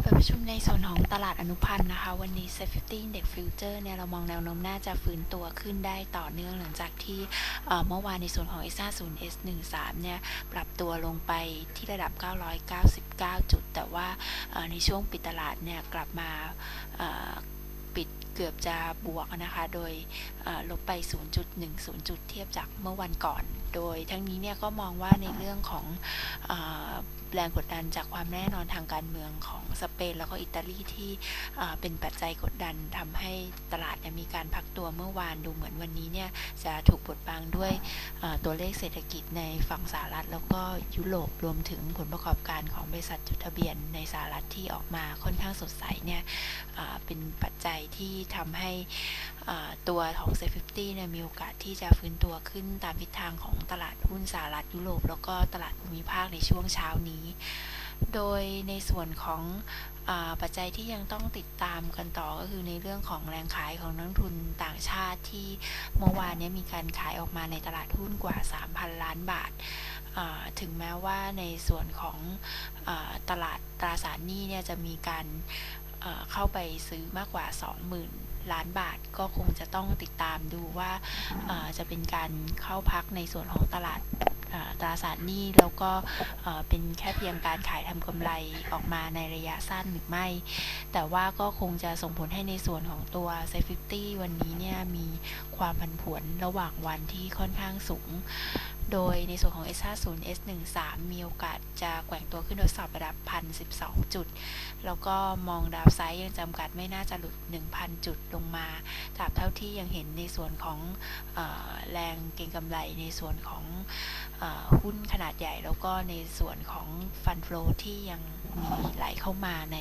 เปิดประชุมในส่วนของตลาดอนุพันธ์นะคะ วันนี้ Safety Index Future เนี่ย เรามองแนวโน้มน่าจะฟื้นตัวขึ้นได้ต่อเนื่องหลังจากที่เมื่อวานในส่วนของ s 5 0 s 1 3เนี่ย ปรับตัวลงไปที่ระดับ 999 จุด แต่ว่าในช่วงปิดตลาดเนี่ย กลับมาปิดเกือบจะบวกนะคะ โดยลบไป 0.10 จุดเทียบจากเมื่อวันก่อน โดยทั้งนี้เนี่ยก็มองว่าในเรื่องของอ แรงกดดันจากความแน่นอนทางการเมืองของสเปนแล้วก็อิตาลีที่เป็นปัจจัยกดดันทำให้ตลาดมีการพักตัวเมื่อวานดูเหมือนวันนี้เนี่ยจะถูกบดบังด้วยตัวเลขเศรษฐกิจในฝั่งสหรัฐแล้วก็ยุโรปรวมถึงผลประกอบการของบริษัทจดทะเบียนในสหรัฐที่ออกมาค่อนข้างสดใสเนี่ยเป็นปัจจัยที่ทำให้ตัวของ s a f e 50เนี่ยมีโอกาสที่จะฟื้นตัวขึ้นตามทิศทางของตลาดหุ้นสหรัฐยุโรปแล้วก็ตลาดภูมิภาคในช่วงเช้านี้โดยในส่วนของอปัจจัยที่ยังต้องติดตามกันต่อก็คือในเรื่องของแรงขายของนักทุนต่างชาติที่เมื่อวานนี้มีการขายออกมาในตลาดหุ้นกว่า 3,000 ล้านบาท ถึงแม้ว่าในส่วนของอตลาดตราสารหนี้เนี่ยจะมีการเข้าไปซื้อมากกว่า 20,000 ล้านบาท ก็คงจะต้องติดตามดูว่าจะเป็นการเข้าพักในส่วนของตลาด ตราสารหนี้แล้วก็เป็นแค่เพียงการขายทำกำไรออกมาในระยะสั้นหรือไม่ แต่ว่าก็คงจะส่งผลให้ในส่วนของตัวเซฟฟิตี้วันนี้เนี่ยมีความผันผวนระหว่างวันที่ค่อนข้างสูง โดยในส่วนของ S50 S13 มีโอกาสจะแกว่งตัวขึ้นทดสอบระดับ 1,012 จุด แล้วก็มองดาวไซด์ยังจำกัดไม่น่าจะหลุด 1,000 จุดลงมาตราบเท่าที่ยังเห็นในส่วนของออแรงเก็งกำไรในส่วนของอหุ้นขนาดใหญ่ แล้วก็ในส่วนของฟันฟลอที่ยังมีไหลเข้ามาใน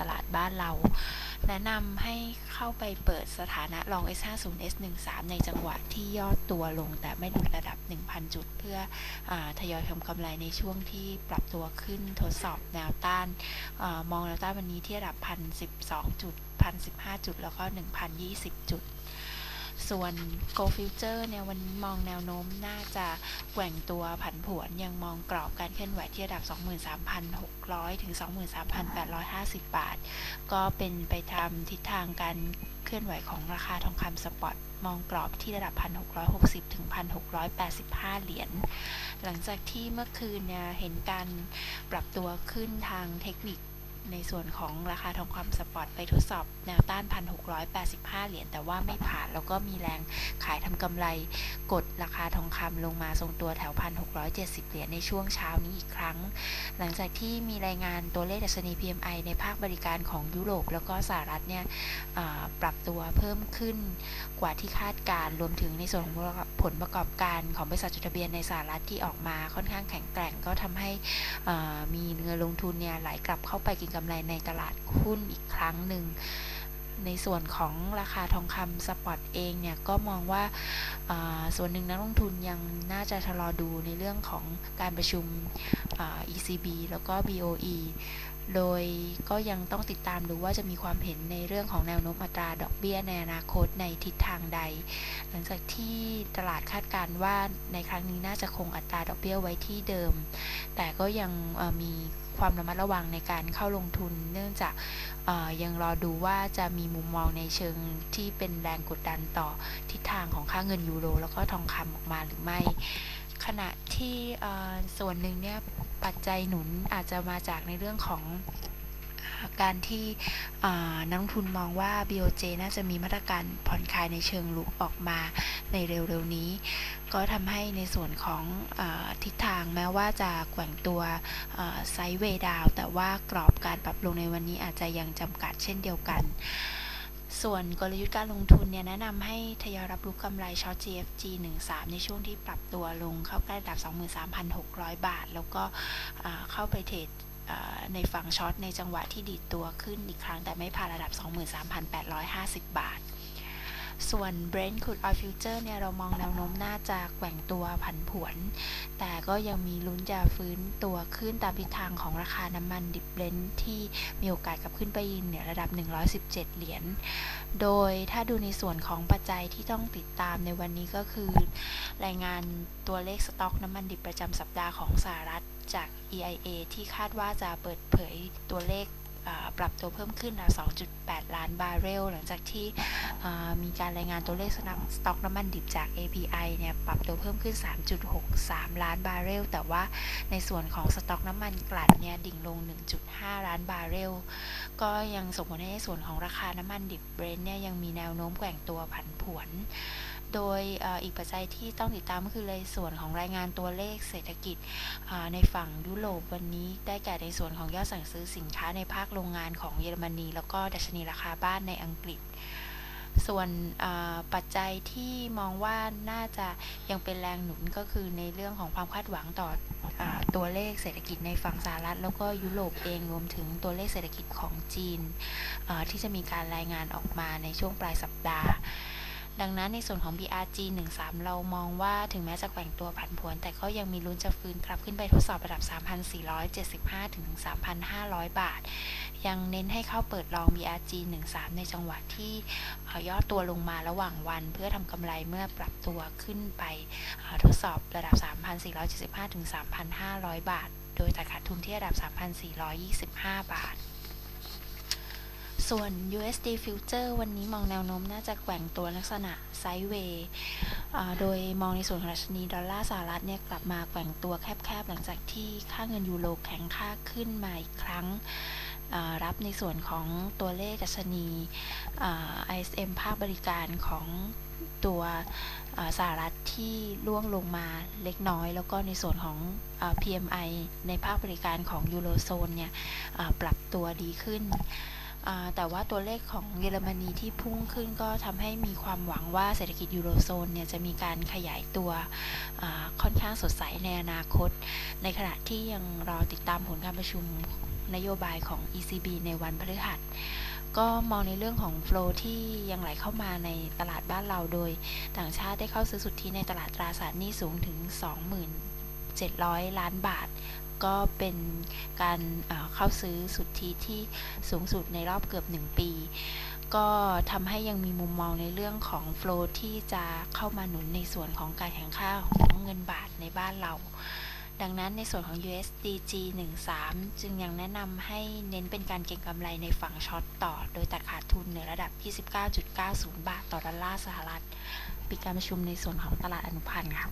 ตลาดบ้านเรา แนะนำให้เข้าไปเปิดสถานะลอง S50 S13 ในจังหวะที่ย่อตัวลงแต่ไม่หลุดระดับ 1,000 จุด เพื่ออทยอยทำกำไรในช่วงที่ปรับตัวขึ้นทดสอบแนวต้านอมองแนวต้านวันนี้ที่ระดับ 1,012 จุด 1,015 จุด แล้วก็ 1,020 จุด ส่วน Go Future เนี่ยวันนี้มองแนวโน้มน่าจะแกว่งตัวผันผวน ยังมองกรอบการเคลื่อนไหวที่ระดับ 23,600 ถึง 23,850 บาท ก็เป็นไปตามทิศทางการเคลื่อนไหวของราคาทองคำสปอตมองกรอบที่ระดับ 1,660 ถึง 1,685 เหรียญ หลังจากที่เมื่อคืนเนี่ยเห็นการปรับตัวขึ้นทางเทคนิค ในส่วนของราคาทองคำสปอตไปทดสอบแนวต้าน 1,685 เหรียญแต่ว่าไม่ผ่านแล้วก็มีแรงขายทำกำไรกดราคาทองคำลงมาทรงตัวแถว 1,670 เหรียญในช่วงเช้านี้อีกครั้ง หลังจากที่มีรายงานตัวเลขดัชนี PMI ในภาคบริการของยุโรปแล้วก็สหรัฐเนี่ยปรับตัวเพิ่มขึ้นกว่าที่คาดการรวมถึงในส่วนของผลประกอบการของบริษัทจดทะเบียนในสหรัฐที่ออกมาค่อนข้างแข็งแกร่งก็ทำให้มีเงินลงทุนเนี่ยไหลกลับเข้าไปกินกำไรในตลาดหุ้นอีกครั้งหนึ่ง ในส่วนของราคาทองคำสปอตเองเนี่ย ก็มองว่าาส่วนหนึ่งนักลงทุนยังน่าจะชะลอดูในเรื่องของการประชุม ECB แล้วก็ BOE โดยก็ยังต้องติดตามดูว่าจะมีความเห็นในเรื่องของแนวโน้มอัตราดอกเบี้ยในอนาคตในทิศทางใด หลังจากที่ตลาดคาดการณ์ว่าในครั้งนี้น่าจะคงอัตราดอกเบี้ยไว้ที่เดิม แต่ก็ยังมี ความระมัดระวังในการเข้าลงทุน เนื่องจากยังรอดูว่าจะมีมุมมองในเชิงที่เป็นแรงกดดันต่อทิศทางของค่าเงินยูโร แล้วก็ทองคำออกมาหรือไม่ ขณะที่ส่วนหนึ่งเนี่ยปัจจัยหนุนอาจจะมาจากในเรื่องของ การที่นักลงทุนมองว่า BOJ น่าจะมีมาตรการผ่อนคลายในเชิงลุกออกมาในเร็วๆนี้ ก็ทำให้ในส่วนของอทิศทางแม้ว่าจะแกว่งตัวไซด์เวดาว แต่ว่ากรอบการปรับลงในวันนี้อาจจะยังจำกัดเช่นเดียวกันส่วนกลยุทธ์การลงทุนเนี่ยแนะนำให้ทยอยรับรู้กำไรช็อต GFG 13 ในช่วงที่ปรับตัวลงเข้าใกล้ระดับ 23,600 บาท แล้วก็เข้าไปเทรด ในฝั่งช็อตในจังหวะที่ดีดตัวขึ้นอีกครั้งแต่ไม่ผ่านระดับ 23,850 บาท ส่วน Brent Crude Oil Future เนี่ยเรามองแนวโน้มน่าจะแกว่งตัวผันผวน แต่ก็ยังมีลุ้นจะฟื้นตัวขึ้นตามทิศทางของราคาน้ำมันดิบเบรนท์ที่มีโอกาสกลับขึ้นไปยืนเหนือระดับ 117 เหรียญ โดยถ้าดูในส่วนของปัจจัยที่ต้องติดตามในวันนี้ก็คือ รายงานตัวเลขสต็อกน้ำมันดิบประจำสัปดาห์ของสหรัฐจาก EIA ที่คาดว่าจะเปิดเผยตัวเลข ปรับตัวเพิ่มขึ้นราว2.8 ล้านบาร์เรล หลังจากที่เอ่อมีการรายงานตัวเลขสนับสต็อกน้ำมันดิบจาก API เนี่ยปรับตัวเพิ่มขึ้น 3.63 ล้านบาร์เรล แต่ว่าในส่วนของสต็อกน้ำมันกลั่นเนี่ยดิ่งลง 1.5 ล้านบาร์เรล ก็ยังส่งผลให้ในส่วนของราคาน้ำมันดิบเบรนท์เนี่ยยังมีแนวโน้มแกว่งตัวผันผวน โดยอีกปัจจัยที่ต้องติดตามก็คือในส่วนของรายงานตัวเลขเศรษฐกิจในฝั่งยุโรปวันนี้ได้แก่ในส่วนของยอดสั่งซื้อสินค้าในภาคโรงงานของเยอรมนี แล้วก็ดัชนีราคาบ้านในอังกฤษ ส่วนปัจจัยที่มองว่าน่าจะยังเป็นแรงหนุนก็คือในเรื่องของความคาดหวังต่ออตัวเลขเศรษฐกิจในฝั่งสหรัฐ แล้วก็ยุโรปเองรวมถึงตัวเลขเศรษฐกิจของจีนที่จะมีการรายงานออกมาในช่วงปลายสัปดาห์ ดังนั้นในส่วนของ BRG 13 เรามองว่าถึงแม้จะแกว่งตัวผันผวน แต่ก็ยังมีลุ้นจะฟื้นกลับขึ้นไปทดสอบระดับ 3,475 ถึง 3,500 บาท ยังเน้นให้เข้าเปิดลอง BRG 13 ในจังหวะที่เอ่อยอดตัวลงมาระหว่างวันเพื่อทำกำไรเมื่อปรับตัวขึ้นไปทดสอบระดับ 3,475 ถึง 3,500 บาท โดยตัดขาดทุนที่ระดับ 3,425 บาท ส่วน USD Future วันนี้มองแนวโน้มน่าจะแกว่งตัวลักษณะไซด์เวย์โดยมองในส่วนของดัชนีดอลลาร์สหรัฐเนี่ยกลับมาแกว่งตัวแคบๆ หลังจากที่ค่าเงินยูโรแข็งค่าขึ้นมาอีกครั้งรับในส่วนของตัวเลขดัชนี ISM ภาคบริการของตัวสหรัฐที่ร่วงลงมาเล็กน้อย แล้วก็ในส่วนของอ PMI ในภาคบริการของยูโรโซนเนี่ยปรับตัวดีขึ้น แต่ว่าตัวเลขของเยอรมนีที่พุ่งขึ้นก็ทำให้มีความหวังว่าเศรษฐกิจยูโรโซนเนี่ยจะมีการขยายตัวค่อนข้างสดใสในอนาคต ในขณะที่ยังรอติดตามผลการประชุมนโยบายของ ECB ในวันพฤหัส ก็มองในเรื่องของโฟลที่ยังไหลเข้ามาในตลาดบ้านเราโดย ต่างชาติได้เข้าซื้อสุทธิในตลาดตราสารหนี้สูงถึง27,000 ล้านบาท ก็เป็นการเข้าซื้อสุทธิที่สูงสุดในรอบเกือบ 1 ปี ก็ทำให้ยังมีมุมมองในเรื่องของโฟลที่จะเข้ามาหนุนในส่วนของการแข่งข้าของเงินบาทในบ้านเรา ดังนั้นในส่วนของ USDG 13 จึงยังแนะนำให้เน้นเป็นการเก็งกำไรในฝั่งช็อตต่อ โดยตัดขาดทุนในระดับ 29.90 บาทต่อดอลลาร์สหรัฐ ปิดการประชุมในส่วนของตลาดอนุพันธ์ค่ะ